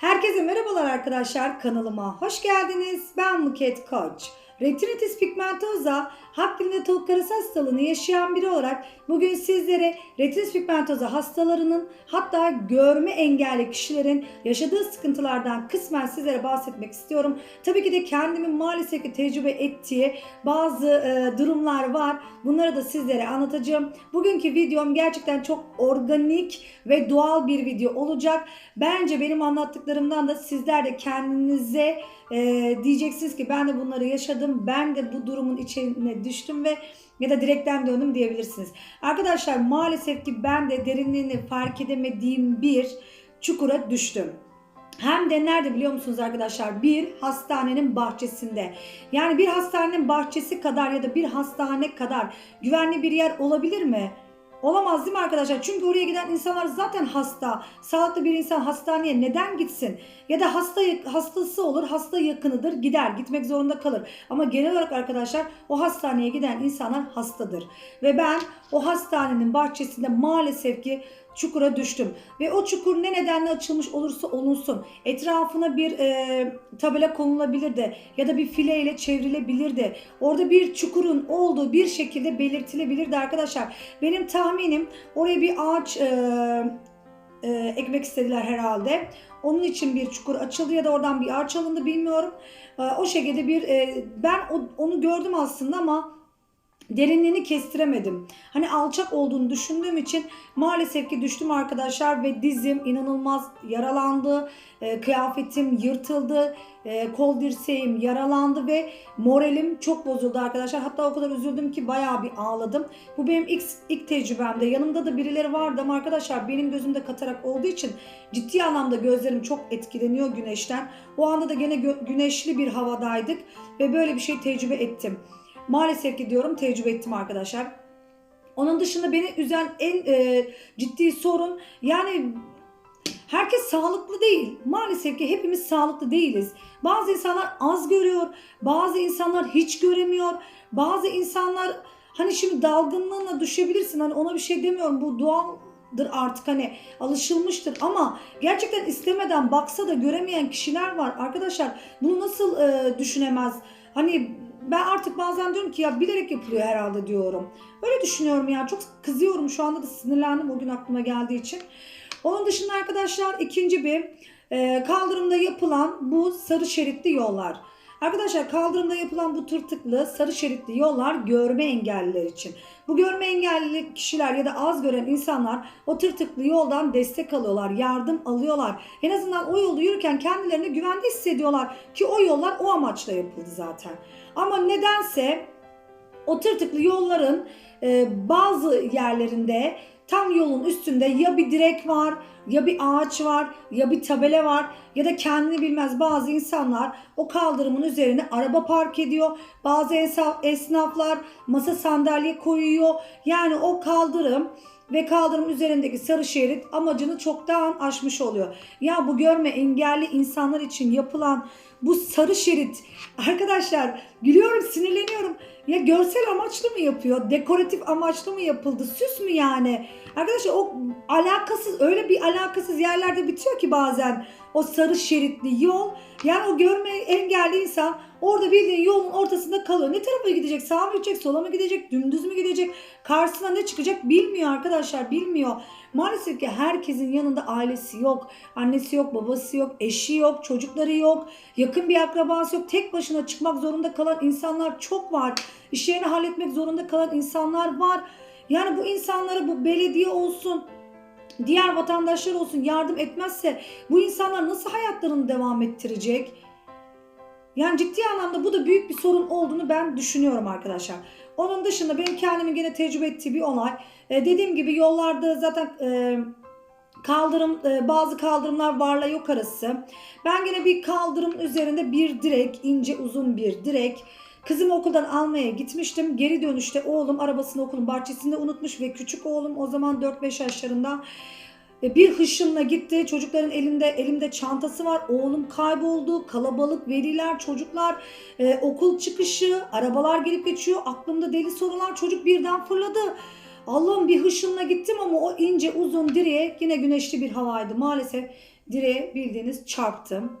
Herkese merhabalar arkadaşlar kanalıma hoş geldiniz. Ben Muket Koç. Retinitis pigmentosa, hak dilinde tavuk karası hastalığını yaşayan biri olarak bugün sizlere retinitis pigmentosa hastalarının hatta görme engelli kişilerin yaşadığı sıkıntılardan kısmen sizlere bahsetmek istiyorum. Tabii ki de kendimin maalesef ki tecrübe ettiği bazı e, durumlar var. Bunları da sizlere anlatacağım. Bugünkü videom gerçekten çok organik ve doğal bir video olacak. Bence benim anlattıklarımdan da sizler de kendinize e, diyeceksiniz ki ben de bunları yaşadım. Ben de bu durumun içine düştüm ve ya da direkten döndüm diyebilirsiniz. Arkadaşlar maalesef ki ben de derinliğini fark edemediğim bir çukura düştüm. Hem de nerede biliyor musunuz arkadaşlar? Bir hastanenin bahçesinde. Yani bir hastanenin bahçesi kadar ya da bir hastane kadar güvenli bir yer olabilir mi? Olamaz değil mi arkadaşlar? Çünkü oraya giden insanlar zaten hasta. Sağlıklı bir insan hastaneye neden gitsin? Ya da hasta hastası olur, hasta yakınıdır, gider, gitmek zorunda kalır. Ama genel olarak arkadaşlar o hastaneye giden insanlar hastadır. Ve ben o hastanenin bahçesinde maalesef ki çukura düştüm. Ve o çukur ne nedenle açılmış olursa olunsun etrafına bir e, tabela konulabilir de ya da bir fileyle çevrilebilir de orada bir çukurun olduğu bir şekilde belirtilebilir de arkadaşlar. Benim tahminim oraya bir ağaç e, e, ekmek istediler herhalde. Onun için bir çukur açıldı ya da oradan bir ağaç alındı bilmiyorum. E, o şekilde bir e, ben o, onu gördüm aslında ama derinliğini kestiremedim. Hani alçak olduğunu düşündüğüm için maalesef ki düştüm arkadaşlar ve dizim inanılmaz yaralandı. E, kıyafetim yırtıldı. E, kol dirseğim yaralandı ve moralim çok bozuldu arkadaşlar. Hatta o kadar üzüldüm ki bayağı bir ağladım. Bu benim ilk, ilk tecrübemde. Yanımda da birileri vardı ama arkadaşlar benim gözümde katarak olduğu için ciddi anlamda gözlerim çok etkileniyor güneşten. O anda da gene gö- güneşli bir havadaydık ve böyle bir şey tecrübe ettim. Maalesef ki diyorum tecrübe ettim arkadaşlar. Onun dışında beni üzen en e, ciddi sorun yani herkes sağlıklı değil. Maalesef ki hepimiz sağlıklı değiliz. Bazı insanlar az görüyor, bazı insanlar hiç göremiyor, bazı insanlar hani şimdi dalgınlığına düşebilirsin. Hani ona bir şey demiyorum. Bu doğaldır artık hani alışılmıştır ama gerçekten istemeden baksa da göremeyen kişiler var. Arkadaşlar bunu nasıl e, düşünemez? Hani ben artık bazen diyorum ki ya bilerek yapılıyor herhalde diyorum. Öyle düşünüyorum ya çok kızıyorum şu anda da sinirlendim o gün aklıma geldiği için. Onun dışında arkadaşlar ikinci bir e, kaldırımda yapılan bu sarı şeritli yollar. Arkadaşlar kaldırımda yapılan bu tırtıklı sarı şeritli yollar görme engelliler için. Bu görme engelli kişiler ya da az gören insanlar o tırtıklı yoldan destek alıyorlar, yardım alıyorlar. En azından o yolda yürürken kendilerini güvende hissediyorlar ki o yollar o amaçla yapıldı zaten. Ama nedense o tırtıklı yolların e, bazı yerlerinde tam yolun üstünde ya bir direk var, ya bir ağaç var, ya bir tabela var ya da kendini bilmez bazı insanlar o kaldırımın üzerine araba park ediyor. Bazı esnaflar masa sandalye koyuyor. Yani o kaldırım ve kaldırım üzerindeki sarı şerit amacını çoktan aşmış oluyor. Ya bu görme engelli insanlar için yapılan bu sarı şerit arkadaşlar gülüyorum sinirleniyorum. Ya görsel amaçlı mı yapıyor? Dekoratif amaçlı mı yapıldı? Süs mü yani? Arkadaşlar o alakasız öyle bir alakasız yerlerde bitiyor ki bazen o sarı şeritli yol. Yani o görme engelli insan orada bildiğin yolun ortasında kalıyor. Ne tarafa gidecek? Sağa mı gidecek? Sola mı gidecek? Dümdüz mü gidecek? Karşısına ne çıkacak? Bilmiyor arkadaşlar bilmiyor. Maalesef ki herkesin yanında ailesi yok. Annesi yok, babası yok, eşi yok, çocukları yok. Yakın bir akrabası yok. Tek başına çıkmak zorunda kalan insanlar çok var. İş yerini halletmek zorunda kalan insanlar var. Yani bu insanlara bu belediye olsun, diğer vatandaşlar olsun yardım etmezse bu insanlar nasıl hayatlarını devam ettirecek? Yani ciddi anlamda bu da büyük bir sorun olduğunu ben düşünüyorum arkadaşlar. Onun dışında benim kendimin gene tecrübe ettiği bir olay. E, dediğim gibi yollarda zaten e, kaldırım e, bazı kaldırımlar varla yok arası. Ben gene bir kaldırım üzerinde bir direk, ince uzun bir direk. Kızımı okuldan almaya gitmiştim. Geri dönüşte oğlum arabasını okulun bahçesinde unutmuş ve küçük oğlum o zaman 4-5 yaşlarında bir hışımla gitti. Çocukların elinde elimde çantası var. Oğlum kayboldu. Kalabalık, veliler, çocuklar, e, okul çıkışı, arabalar gelip geçiyor. Aklımda deli sorular. Çocuk birden fırladı. Allah'ım bir hışımla gittim ama o ince uzun direğe yine güneşli bir havaydı. Maalesef direğe bildiğiniz çarptım.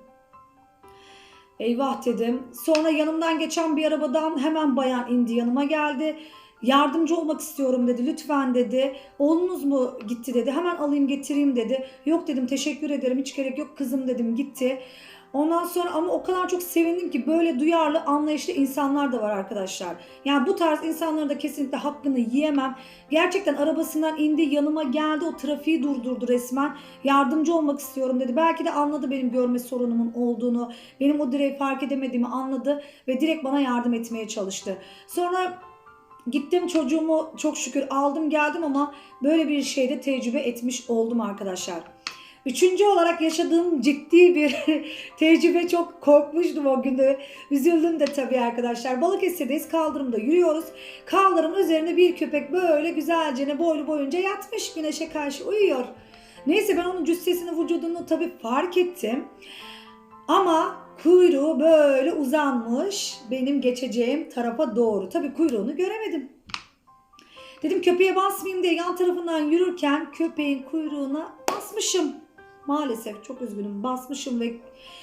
Eyvah dedim. Sonra yanımdan geçen bir arabadan hemen bayan indi yanıma geldi. Yardımcı olmak istiyorum dedi. Lütfen dedi. Oğlunuz mu gitti dedi. Hemen alayım getireyim dedi. Yok dedim teşekkür ederim hiç gerek yok kızım dedim gitti. Ondan sonra ama o kadar çok sevindim ki böyle duyarlı, anlayışlı insanlar da var arkadaşlar. Yani bu tarz insanların da kesinlikle hakkını yiyemem. Gerçekten arabasından indi, yanıma geldi, o trafiği durdurdu resmen. Yardımcı olmak istiyorum dedi. Belki de anladı benim görme sorunumun olduğunu, benim o direği fark edemediğimi anladı ve direkt bana yardım etmeye çalıştı. Sonra Gittim çocuğumu çok şükür aldım geldim ama böyle bir şeyde tecrübe etmiş oldum arkadaşlar. Üçüncü olarak yaşadığım ciddi bir tecrübe çok korkmuştum o günde. Üzüldüm de tabii arkadaşlar. Balıkesir'deyiz kaldırımda yürüyoruz. Kaldırım üzerinde bir köpek böyle güzelce ne boylu boyunca yatmış güneşe karşı uyuyor. Neyse ben onun cüssesini vücudunu tabii fark ettim. Ama kuyruğu böyle uzanmış benim geçeceğim tarafa doğru. Tabii kuyruğunu göremedim. Dedim köpeğe basmayayım diye yan tarafından yürürken köpeğin kuyruğuna basmışım. Maalesef çok üzgünüm basmışım ve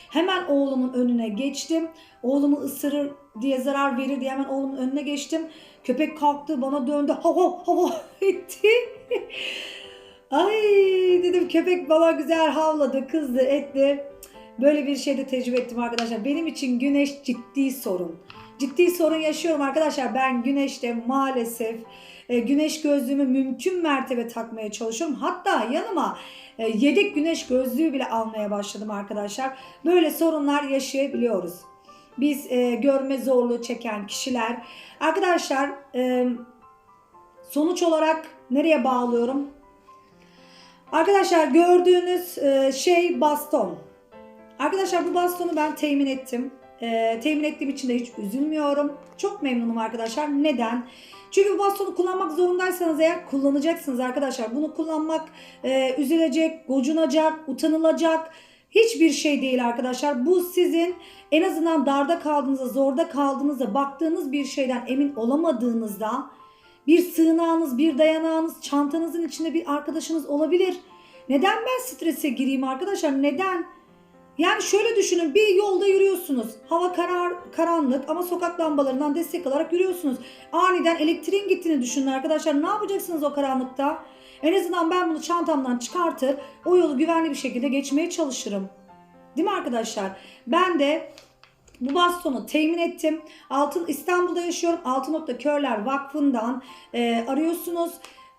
hemen oğlumun önüne geçtim. Oğlumu ısırır diye zarar verir diye hemen oğlumun önüne geçtim. Köpek kalktı bana döndü hava hava etti. Ay dedim köpek bana güzel havladı kızdı etti. Böyle bir şeyde tecrübe ettim arkadaşlar. Benim için güneş ciddi sorun. Ciddi sorun yaşıyorum arkadaşlar. Ben güneşte maalesef e, güneş gözlüğümü mümkün mertebe takmaya çalışıyorum. Hatta yanıma e, yedek güneş gözlüğü bile almaya başladım arkadaşlar. Böyle sorunlar yaşayabiliyoruz. Biz e, görme zorluğu çeken kişiler. Arkadaşlar e, sonuç olarak nereye bağlıyorum? Arkadaşlar gördüğünüz e, şey baston. Arkadaşlar bu bastonu ben temin ettim. Ee, temin ettiğim için de hiç üzülmüyorum. Çok memnunum arkadaşlar. Neden? Çünkü bu bastonu kullanmak zorundaysanız eğer kullanacaksınız arkadaşlar. Bunu kullanmak e, üzülecek, gocunacak, utanılacak hiçbir şey değil arkadaşlar. Bu sizin en azından darda kaldığınızda, zorda kaldığınızda, baktığınız bir şeyden emin olamadığınızda bir sığınağınız, bir dayanağınız, çantanızın içinde bir arkadaşınız olabilir. Neden ben strese gireyim arkadaşlar? Neden? Yani şöyle düşünün bir yolda yürüyorsunuz. Hava karar, karanlık ama sokak lambalarından destek alarak yürüyorsunuz. Aniden elektriğin gittiğini düşünün arkadaşlar. Ne yapacaksınız o karanlıkta? En azından ben bunu çantamdan çıkartır o yolu güvenli bir şekilde geçmeye çalışırım. Değil mi arkadaşlar? Ben de bu bastonu temin ettim. Altın İstanbul'da yaşıyorum. Altın Nokta Körler Vakfı'ndan e, arıyorsunuz.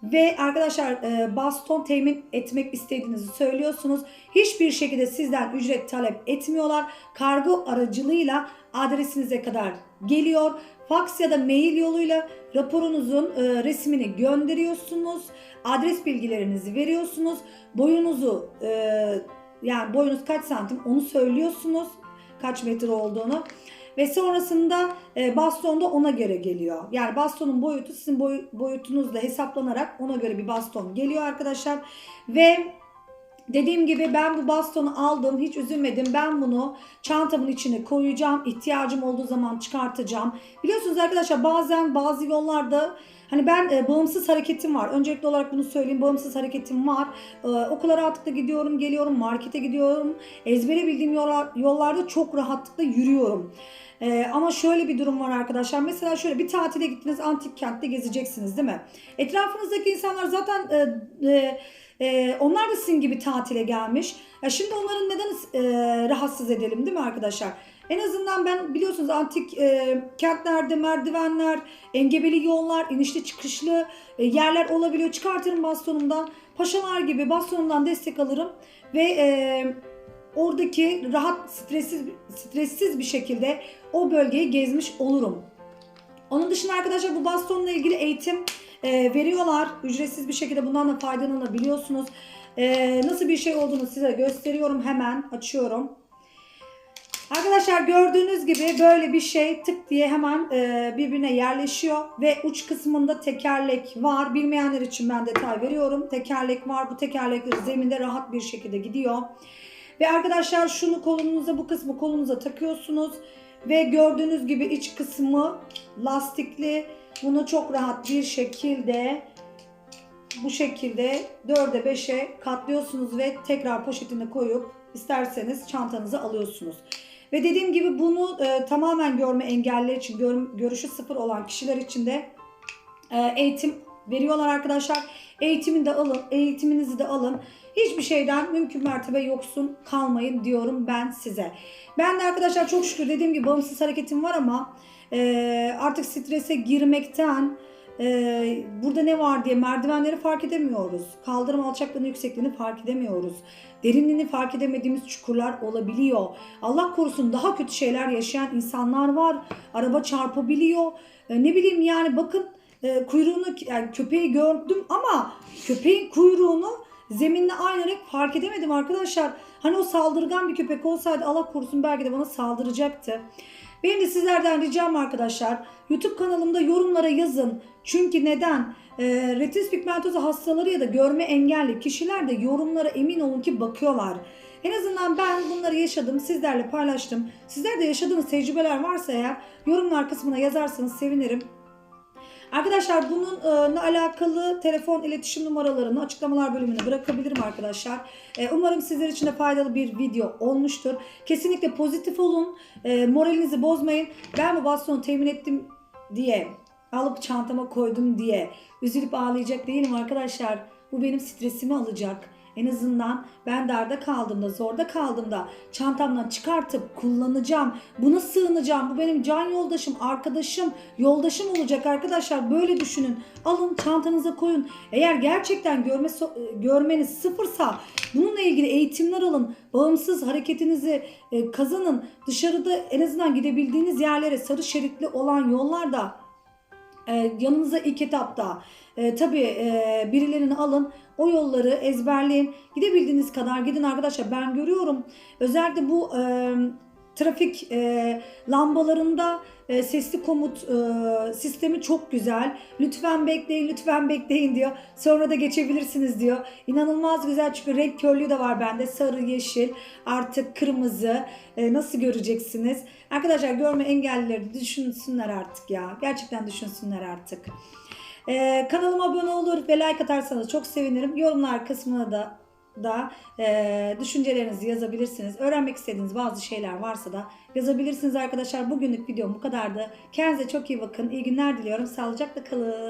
Ve arkadaşlar e, baston temin etmek istediğinizi söylüyorsunuz. Hiçbir şekilde sizden ücret talep etmiyorlar. Kargo aracılığıyla adresinize kadar geliyor. Fax ya da mail yoluyla raporunuzun e, resmini gönderiyorsunuz. Adres bilgilerinizi veriyorsunuz. Boyunuzu e, yani boyunuz kaç santim onu söylüyorsunuz. Kaç metre olduğunu. Ve sonrasında e, baston da ona göre geliyor. Yani bastonun boyutu sizin boy, boyutunuzla hesaplanarak ona göre bir baston geliyor arkadaşlar. Ve Dediğim gibi ben bu bastonu aldım. Hiç üzülmedim. Ben bunu çantamın içine koyacağım. İhtiyacım olduğu zaman çıkartacağım. Biliyorsunuz arkadaşlar bazen bazı yollarda Hani ben e, bağımsız hareketim var. Öncelikli olarak bunu söyleyeyim. Bağımsız hareketim var. E, okula rahatlıkla gidiyorum, geliyorum, markete gidiyorum. Ezbere bildiğim yollar, yollarda çok rahatlıkla yürüyorum. Ee, ama şöyle bir durum var arkadaşlar. Mesela şöyle bir tatile gittiniz antik kentte gezeceksiniz değil mi? Etrafınızdaki insanlar zaten e, e, e, onlar da sizin gibi tatile gelmiş. Ya şimdi onların neden e, rahatsız edelim değil mi arkadaşlar? En azından ben biliyorsunuz antik e, kentlerde merdivenler, engebeli yollar, inişli çıkışlı e, yerler olabiliyor. Çıkartırım bastonumdan. Paşalar gibi bastonumdan destek alırım ve e, oradaki rahat stressiz stressiz bir şekilde o bölgeyi gezmiş olurum. Onun dışında arkadaşlar bu bastonla ilgili eğitim e, veriyorlar. Ücretsiz bir şekilde bundan da faydalanabiliyorsunuz. E, nasıl bir şey olduğunu size gösteriyorum. Hemen açıyorum. Arkadaşlar gördüğünüz gibi böyle bir şey tık diye hemen e, birbirine yerleşiyor ve uç kısmında tekerlek var. Bilmeyenler için ben detay veriyorum. Tekerlek var. Bu tekerlekler zeminde rahat bir şekilde gidiyor. Ve arkadaşlar şunu kolunuza bu kısmı kolunuza takıyorsunuz. Ve gördüğünüz gibi iç kısmı lastikli. Bunu çok rahat bir şekilde bu şekilde 4'e 5'e katlıyorsunuz ve tekrar poşetine koyup isterseniz çantanızı alıyorsunuz. Ve dediğim gibi bunu e, tamamen görme engelliler için, gör- görüşü sıfır olan kişiler için de e, eğitim veriyorlar arkadaşlar. Eğitimini de alın, eğitiminizi de alın. Hiçbir şeyden mümkün mertebe yoksun kalmayın diyorum ben size. Ben de arkadaşlar çok şükür dediğim gibi bağımsız hareketim var ama e, artık strese girmekten e, burada ne var diye merdivenleri fark edemiyoruz. Kaldırım alçaklığını yüksekliğini fark edemiyoruz. Derinliğini fark edemediğimiz çukurlar olabiliyor. Allah korusun daha kötü şeyler yaşayan insanlar var. Araba çarpabiliyor. E, ne bileyim yani bakın e, kuyruğunu yani köpeği gördüm ama köpeğin kuyruğunu zeminle aynı renk fark edemedim arkadaşlar. Hani o saldırgan bir köpek olsaydı Allah korusun belki de bana saldıracaktı. Benim de sizlerden ricam arkadaşlar YouTube kanalımda yorumlara yazın. Çünkü neden? E, retinitis pigmentosa hastaları ya da görme engelli kişiler de yorumlara emin olun ki bakıyorlar. En azından ben bunları yaşadım, sizlerle paylaştım. Sizler de yaşadığınız tecrübeler varsa eğer yorumlar kısmına yazarsanız sevinirim. Arkadaşlar bununla alakalı telefon iletişim numaralarını açıklamalar bölümüne bırakabilirim arkadaşlar. E, Umarım sizler için de faydalı bir video olmuştur. Kesinlikle pozitif olun. E, Moralinizi bozmayın. Ben bu bastonu temin ettim diye alıp çantama koydum diye üzülüp ağlayacak değilim arkadaşlar. Bu benim stresimi alacak. En azından ben darda kaldığımda, zorda kaldığımda çantamdan çıkartıp kullanacağım. Buna sığınacağım. Bu benim can yoldaşım, arkadaşım, yoldaşım olacak arkadaşlar. Böyle düşünün. Alın çantanıza koyun. Eğer gerçekten görme so- görmeniz sıfırsa bununla ilgili eğitimler alın. Bağımsız hareketinizi e, kazanın. Dışarıda en azından gidebildiğiniz yerlere sarı şeritli olan yollarda e, yanınıza ilk etapta e, tabii e, birilerini alın. O yolları ezberleyin. Gidebildiğiniz kadar gidin arkadaşlar. Ben görüyorum. Özellikle bu e, trafik e, lambalarında e, sesli komut e, sistemi çok güzel. Lütfen bekleyin, lütfen bekleyin diyor. Sonra da geçebilirsiniz diyor. İnanılmaz güzel çünkü renk körlüğü de var bende. Sarı, yeşil, artık kırmızı. E, nasıl göreceksiniz? Arkadaşlar görme engellileri düşünsünler artık ya. Gerçekten düşünsünler artık. Ee, kanalıma abone olur ve like atarsanız çok sevinirim. Yorumlar kısmına da da e, düşüncelerinizi yazabilirsiniz. Öğrenmek istediğiniz bazı şeyler varsa da yazabilirsiniz arkadaşlar. Bugünlük videom bu kadardı. Kendinize çok iyi bakın. İyi günler diliyorum. Sağlıcakla kalın.